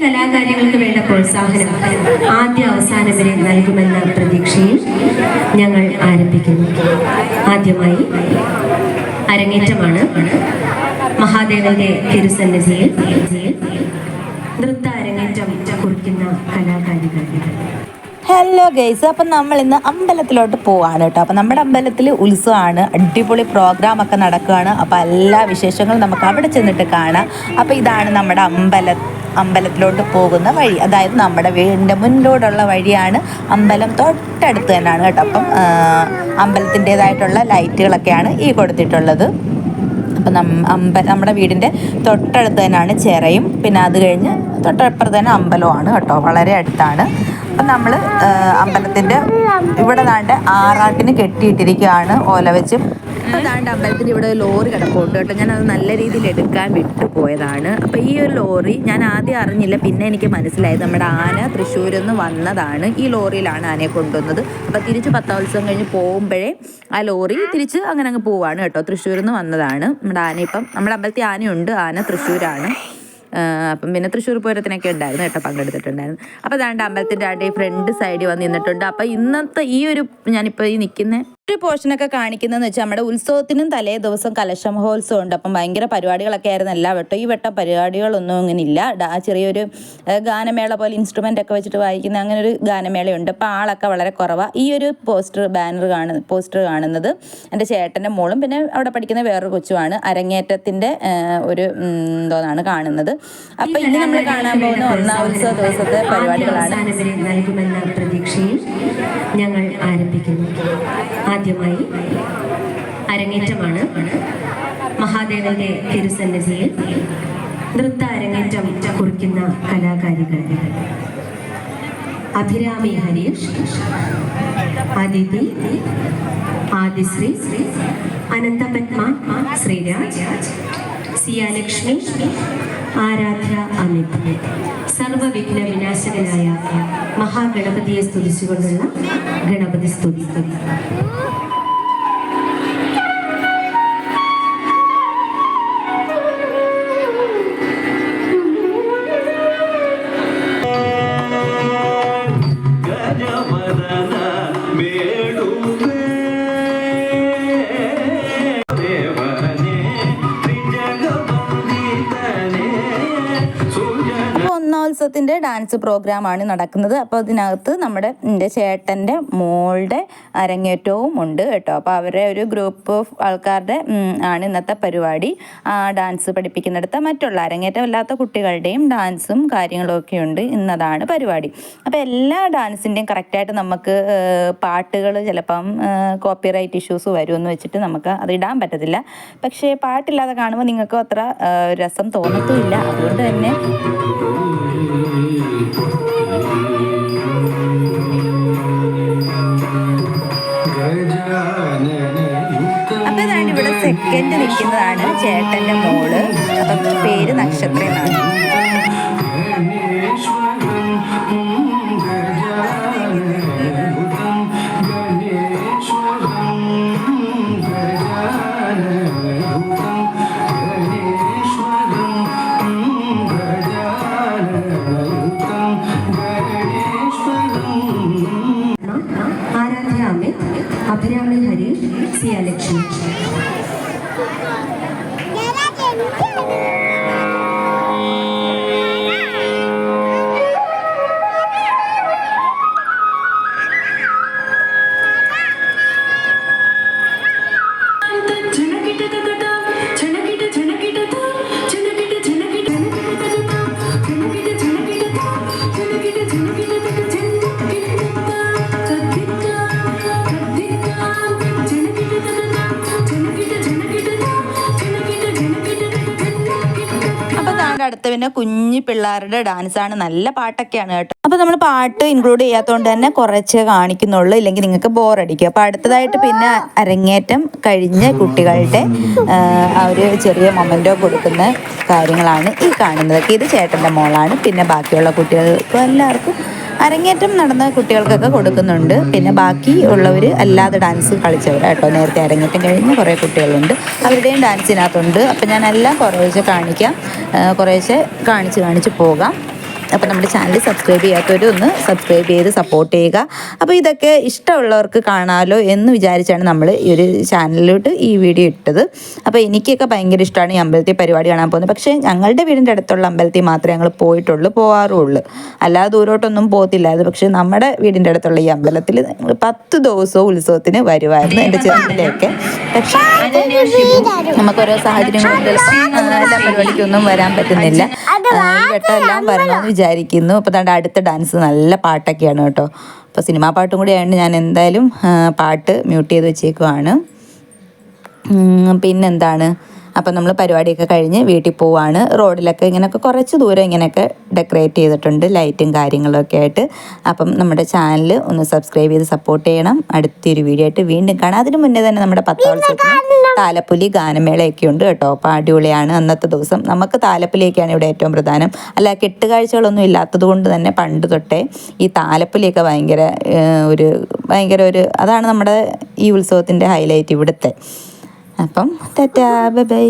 കലാകാരികൾക്ക് വേണ്ട പ്രോത്സാഹനം ആദ്യ അവസാനം വരെ നൽകുമെന്ന പ്രതീക്ഷയിൽ ഞങ്ങൾ ആരംഭിക്കുന്നു. ആദ്യമായി അരങ്ങേറ്റമാണ് മഹാദേവന്റെ തിരുസന്നിധിയിൽ. നൃത്ത അരങ്ങേറ്റം കുറിക്കുന്ന കലാകാരികൾ. ഹലോ ഗൈസ് അപ്പം നമ്മൾ ഇന്ന് അമ്പലത്തിലോട്ട് പോവാണ് കേട്ടോ. അപ്പം നമ്മുടെ അമ്പലത്തിൽ ഉത്സവമാണ്. അടിപൊളി പ്രോഗ്രാം ഒക്കെ നടക്കുകയാണ്. അപ്പം എല്ലാ വിശേഷങ്ങളും നമുക്ക് അവിടെ ചെന്നിട്ട് കാണാം. അപ്പം ഇതാണ് നമ്മുടെ അമ്പല അമ്പലത്തിലോട്ട് പോകുന്ന വഴി. അതായത് നമ്മുടെ വീടിന്റെ മുന്നിലൂടെയുള്ള വഴിയാണ് അമ്പലം തൊട്ടടുത്ത് തന്നെയാണ് കേട്ടോ. അപ്പം അമ്പലത്തിന്റേതായിട്ടുള്ള ലൈറ്റുകളൊക്കെയാണ് ഈ കൊടുത്തിട്ടുള്ളത്. അപ്പം അമ്പ നമ്മുടെ വീടിന്റെ തൊട്ടടുത്ത് തന്നെയാണ് ചിറയും. പിന്നെ അത് കഴിഞ്ഞ് തൊട്ടപ്പുറത്ത് തന്നെ അമ്പലമാണ് കേട്ടോ. വളരെ അടുത്താണ്. അപ്പം നമ്മൾ അമ്പലത്തിന്റെ ഇവിടെ ദാണ്ട് ആറാട്ടിന് കെട്ടിയിട്ടിരിക്കുകയാണ് ഓല വെച്ച്. അതാണ്ട് അമ്പലത്തിൽ ഇവിടെ ലോറി കിടപ്പുണ്ട് കേട്ടോ. ഞാനത് നല്ല രീതിയിൽ എടുക്കാൻ വിട്ടു പോയതാണ്. അപ്പോൾ ഈ ഒരു ലോറി ഞാൻ ആദ്യം അറിഞ്ഞില്ല പിന്നെ എനിക്ക് മനസ്സിലായത് നമ്മുടെ ആന തൃശ്ശൂരിൽ നിന്ന് വന്നതാണ് ഈ ലോറിയിലാണ് ആനയെ കൊണ്ടുവന്നത്. അപ്പോൾ തിരിച്ച് പത്തോത്സവം കഴിഞ്ഞ് പോകുമ്പോഴേ ആ ലോറി തിരിച്ച് അങ്ങനെ അങ്ങ് പോവാണ് കേട്ടോ. തൃശ്ശൂരിൽ നിന്ന് വന്നതാണ്. നമ്മുടെ ആന ഇപ്പം നമ്മുടെ അമ്പലത്തിൽ ആനയുണ്ട്. ആന തൃശ്ശൂരാണ്. അപ്പം പിന്നെ തൃശ്ശൂർ പൂരത്തിനൊക്കെ ഉണ്ടായിരുന്നു കേട്ടോ പങ്കെടുത്തിട്ടുണ്ടായിരുന്നു. അപ്പോൾ അതാണ്ട് അമ്പലത്തിന്റെ ആടെ ഫ്രണ്ട് സൈഡിൽ വന്ന് നിന്നിട്ടുണ്ട്. അപ്പോൾ ഇന്നത്തെ ഈ ഒരു ഞാനിപ്പോൾ ഈ നിൽക്കുന്ന ഒരു പോർഷനൊക്കെ കാണിക്കുന്നതെന്ന് വെച്ചാൽ നമ്മുടെ ഉത്സവത്തിനും തലേ ദിവസം കലശ മഹോത്സവം ഉണ്ട്. അപ്പം ഭയങ്കര പരിപാടികളൊക്കെ ആയിരുന്നു. എല്ലാ വട്ടം ഈ വട്ടം പരിപാടികളൊന്നും അങ്ങനെ ഇല്ല. ആ ചെറിയൊരു ഗാനമേള പോലെ ഇൻസ്ട്രുമെന്റ് ഒക്കെ വെച്ചിട്ട് വായിക്കുന്ന അങ്ങനെ ഒരു ഗാനമേളയുണ്ട്. അപ്പോൾ ആളൊക്കെ വളരെ കുറവാണ് ഈ ഒരു പോസ്റ്റർ ബാനർ കാണുന്ന പോസ്റ്റർ കാണുന്നത് എന്റെ ചേട്ടന്റെ മോളും പിന്നെ അവിടെ പഠിക്കുന്ന വേറൊരു കൊച്ചുമാണ്. അരങ്ങേറ്റത്തിന്റെ ഒരു എന്തോന്നാണ് കാണുന്നത്. അപ്പോൾ ഇനി നമ്മൾ കാണാൻ പോകുന്ന ഒന്നാം ഉത്സവ ദിവസത്തെ പരിപാടികളാണ്. പ്രതീക്ഷയിൽ ഞങ്ങൾ ആരംഭിക്കുന്നു. ആദ്യമായി അരങ്ങേറ്റമാണ് മഹാദേവന്റെ തിരുസന്നിധിയിൽ നൃത്ത അരങ്ങേറ്റം കുറിക്കുന്ന കലാകാരികൾ അഭിരാമി ഹരീഷ് അതിഥി ആദിശ്രീ അനന്തപത്മ ശ്രീരാജ് സിയാലക്ഷ്മി ആരാധ്യ അമിത്. സർവവിഘ്ന വിനാശകനായ മഹാഗണപതിയെ സ്തുതിച്ചുകൊണ്ടുള്ള ഗണപതി സ്തുതി. ഇപ്പോൾ ഡാൻസ് പ്രോഗ്രാമാണ് നടക്കുന്നത്. അപ്പോൾ അതിനകത്ത് നമ്മുടെ എന്റെ ചേട്ടന്റെ മോളുടെ അരങ്ങേറ്റവും ഉണ്ട് കേട്ടോ. അപ്പോൾ അവരെ ഒരു ഗ്രൂപ്പ് ഓഫ് ആൾക്കാരുടെ ആണ് ഇന്നത്തെ പരിപാടി. ഡാൻസ് പഠിപ്പിക്കുന്നിടത്ത് മറ്റുള്ള അരങ്ങേറ്റം അല്ലാത്ത കുട്ടികളുടെയും ഡാൻസും കാര്യങ്ങളും ഒക്കെ ഉണ്ട്. ഇന്നതാണ് പരിപാടി. അപ്പോൾ എല്ലാ ഡാൻസിന്റെയും കറക്റ്റായിട്ട് നമുക്ക് പാട്ടുകൾ ചിലപ്പം കോപ്പിറൈറ്റ് ഇഷ്യൂസ് വരുമെന്ന് വെച്ചിട്ട് നമുക്ക് അത് ഇടാൻ പറ്റത്തില്ല. പക്ഷേ പാട്ടില്ലാതെ കാണുമ്പോൾ നിങ്ങൾക്ക് അത്ര രസം തോന്നത്തുമില്ല. അതുകൊണ്ട് തന്നെ സെക്കൻഡ് നിൽക്കുന്നതാണ് ചേട്ടന്റെ മോൾ. അപ്പൊ പേര് നക്ഷത്ര എന്നാണ്. അഭിരാമി ഹരീഷ് സിയാലക്ഷ്മി. അപ്പൊ താങ്കളുടെ അടുത്ത പിന്നെ കുഞ്ഞു പിള്ളേരുടെ ആണ്. നല്ല പാട്ടൊക്കെയാണ് കേട്ടോ. അപ്പൊ നമ്മൾ പാട്ട് ഇൻക്ലൂഡ് ചെയ്യാത്തതുകൊണ്ട് തന്നെ കുറച്ച് കാണിക്കുന്നുള്ളൂ. ഇല്ലെങ്കിൽ നിങ്ങൾക്ക് ബോറടിക്കും അപ്പൊ അടുത്തതായിട്ട് പിന്നെ അരങ്ങേറ്റം കഴിഞ്ഞ കുട്ടികളുടെ ആ, ഒരു ചെറിയ മൊമെന്റോ കൊടുക്കുന്ന കാര്യങ്ങളാണ് ഈ കാണുന്നതൊക്കെ ഇത് ചേട്ടന്റെ മോളാണ്. പിന്നെ ബാക്കിയുള്ള കുട്ടികൾക്കും എല്ലാവർക്കും അരങ്ങേറ്റം നടന്ന കുട്ടികൾക്കൊക്കെ കൊടുക്കുന്നുണ്ട്. പിന്നെ ബാക്കി ഉള്ളവർ അല്ലാതെ ഡാൻസ് കളിച്ചവരായിട്ടോ നേരത്തെ അരങ്ങേറ്റം കഴിഞ്ഞ് കുറേ കുട്ടികളുണ്ട്. അവരുടെയും ഡാൻസിനകത്തുണ്ട് അപ്പം ഞാനെല്ലാം കുറേശ്ശെ കാണിക്കാം. കുറേശ്ശെ കാണിച്ച് കാണിച്ച് പോകാം. അപ്പോൾ നമ്മുടെ ചാനൽ സബ്സ്ക്രൈബ് ചെയ്യാത്തവരും ഒന്ന് സബ്സ്ക്രൈബ് ചെയ്ത് സപ്പോർട്ട് ചെയ്യുക. അപ്പോൾ ഇതൊക്കെ ഇഷ്ടമുള്ളവർക്ക് കാണാമല്ലോ എന്ന് വിചാരിച്ചാണ് നമ്മൾ ഈ ഒരു ചാനലിലോട്ട് ഈ വീഡിയോ ഇട്ടത്. അപ്പോൾ എനിക്കൊക്കെ ഭയങ്കര ഇഷ്ടമാണ് ഈ അമ്പലത്തിൽ പരിപാടി കാണാൻ പോകുന്നത്. പക്ഷേ ഞങ്ങളുടെ വീടിന്റെ അടുത്തുള്ള അമ്പലത്തിൽ മാത്രമേ ഞങ്ങൾ പോയിട്ടുള്ളൂ പോകാറുള്ളൂ അല്ലാതെ ദൂരോട്ടൊന്നും പോകത്തില്ലായിരുന്നു പക്ഷേ നമ്മുടെ വീടിന്റെ അടുത്തുള്ള ഈ അമ്പലത്തിൽ ഞങ്ങൾ പത്ത് ദിവസവും ഉത്സവത്തിന് വരുമായിരുന്നു എന്റെ ചെറുതിലേക്ക് പക്ഷേ നമുക്ക് ഓരോ സാഹചര്യം കൊണ്ട് എല്ലാ പരിപാടിക്കൊന്നും വരാൻ പറ്റുന്നില്ല. എല്ലാം വരണമെന്ന് വിചാരിക്കുന്നു. അപ്പോൾ തന്റെ അടുത്ത ഡാൻസ് നല്ല പാട്ടൊക്കെയാണ് കേട്ടോ. അപ്പോൾ സിനിമാ പാട്ടും കൂടി ആയതുകൊണ്ട് ഞാൻ എന്തായാലും പാട്ട് മ്യൂട്ട് ചെയ്ത് വെച്ചേക്കുവാണ്. പിന്നെന്താണ്? അപ്പം നമ്മൾ പരിപാടിയൊക്കെ കഴിഞ്ഞ് വീട്ടിൽ പോവാണ്. റോഡിലൊക്കെ ഇങ്ങനെയൊക്കെ കുറച്ച് ദൂരം ഇങ്ങനെയൊക്കെ ഡെക്കറേറ്റ് ചെയ്തിട്ടുണ്ട് ലൈറ്റും കാര്യങ്ങളൊക്കെ ആയിട്ട്. അപ്പം നമ്മുടെ ചാനൽ ഒന്ന് സബ്സ്ക്രൈബ് ചെയ്ത് സപ്പോർട്ട് ചെയ്യണം. അടുത്തൊരു വീഡിയോ ആയിട്ട് വീണ്ടും കാണാം. അതിന് മുന്നേ തന്നെ നമ്മുടെ പത്താം താലപ്പൊലി ഗാനമേളയൊക്കെ ഉണ്ട് കേട്ടോ. അപ്പോൾ അടിപൊളിയാണ്. അന്നത്തെ ദിവസം നമുക്ക് താലപ്പൊലിയൊക്കെയാണ് ഇവിടെ ഏറ്റവും പ്രധാനം. അല്ല കെട്ടുകാഴ്ചകളൊന്നും ഇല്ലാത്തത് കൊണ്ട് തന്നെ പണ്ട് തൊട്ടേ ഈ താലപ്പൊലിയൊക്കെ ഭയങ്കര ഒരു ഭയങ്കര ഒരു അതാണ് നമ്മുടെ ഈ ഉത്സവത്തിന്റെ ഹൈലൈറ്റ് ഇവിടുത്തെ. അപ്പം തെറ്റാ ബൈ.